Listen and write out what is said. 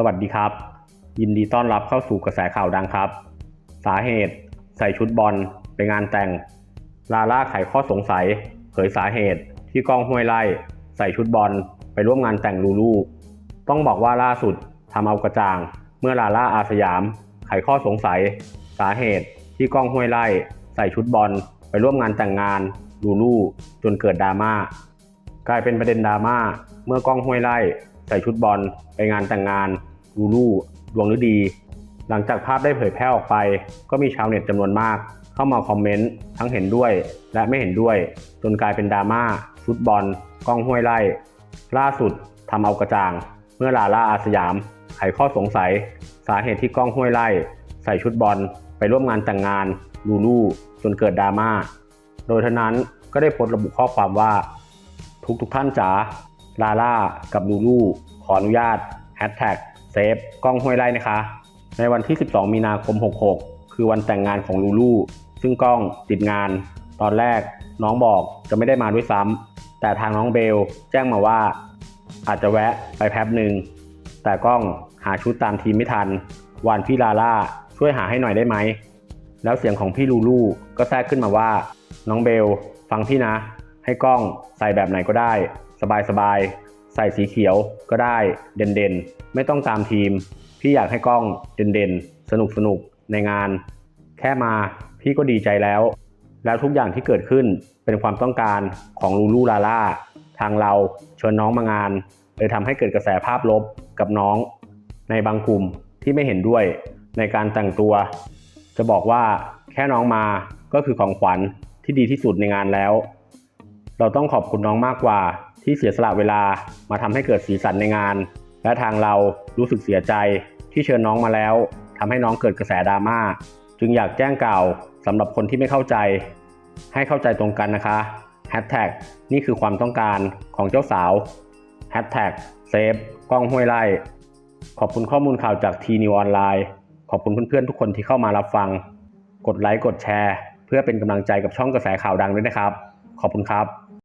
สวัสดีครับ ยินดีต้อนรับเข้าสู่กระแสข่าวดังครับ สาเหตุ ใส่ชุดบอลไปงานแต่ง ลาล่าไขข้อสงสัย เผยสาเหตุที่ก้องห้วยไล่ ใส่ชุดบอลไปร่วมงานแต่งลูลูต้องบอกว่าล่าสุดทำเอากระจ่าง เมื่อลาล่าอาสยาม ไขข้อสงสัย สาเหตุที่ก้องห้วยไล่ ใส่ชุดบอลไปร่วมงานแต่งงานลูลูจนเกิดดราม่ากลายเป็นประเด็นดราม่าเมื่อก้องห้วยไล่ ใส่ชุดบอลไปงานแต่งงานลูลูดวงฤดี หลังจากภาพได้เผยแพร่ออกไป ก็มีชาวเน็ตจำนวนมาก เข้ามาคอมเมนต์ทั้งเห็นด้วยและไม่เห็นด้วย จนกลายเป็นดราม่าชุดบอลกล้องห้วยไล่ล่าสุดทำเอากระจ่าง เมื่อลาล่าอาสยามไขข้อสงสัย สาเหตุที่กล้องห้วยไล่ใส่ชุดบอลไปร่วมงานแต่งงานลูลูจนเกิดดราม่าโดยทนั้นก็ได้โพสต์ระบุข้อความว่า ทุกทุกท่านจ๋าลาล่ากับลูลู ออนุญาตแฮชแท็กเซฟกล้องห้วยไร่นะคะ ในวันที่ 12 มีนาคม 66 คือวันแต่งงานของลูลูซึ่งกล้องติดงาน ตอนแรกน้องบอกจะไม่ได้มาด้วยซ้ำแต่ทางน้องเบลแจ้งมาว่า อาจจะแวะไปแป๊บหนึ่งแต่กล้องหาชุดตามทีมไม่ทันวานพี่ลาล่าช่วยหาให้หน่อยได้ไหม แล้วเสียงของพี่ลูลูก็แทรกขึ้นมาว่า น้องเบล ฟังพี่นะ ให้กล้องใส่แบบไหนก็ได้ สบายสบาย ใส่สีเขียวก็ได้เด่นเด่นๆ ไม่ต้องตามทีม พี่อยากให้กล้องเด่นเด่นๆ สนุกสนุกในงาน แค่มาพี่ก็ดีใจแล้ว แล้วทุกอย่างที่เกิดขึ้นเป็นความต้องการของลูลูลาล่าทางเราเชิญน้องมางานเลยทำให้เกิดกระแสภาพลบกับน้อง ในบางกลุ่มที่ไม่เห็นด้วยในการแต่งตัว จะบอกว่าแค่น้องมาก็คือของขวัญที่ดีที่สุดในงานแล้ว เราต้องขอบคุณน้องมากกว่า ที่เสียสละเวลามาทำให้เกิดสีสันในงาน และทางเรารู้สึกเสียใจที่เชิญน้องมาแล้วทำให้น้องเกิดกระแสดราม่าจึงอยากแจ้งกล่าวสำหรับคนที่ไม่เข้าใจ ให้เข้าใจตรงกันนะคะแฮชแท็กนี่คือความต้องการของเจ้าสาวแฮชแท็กเซฟกล้องห้วยไร่ขอบคุณข้อมูลข่าวจากทีนิวออนไลน์ขอบคุณเพื่อนๆทุกคนที่เข้ามารับฟัง กดไลค์กดแชร์ เพื่อเป็นกำลังใจกับช่องกระแสข่าวดังด้วยนะครับ ขอบคุณครับ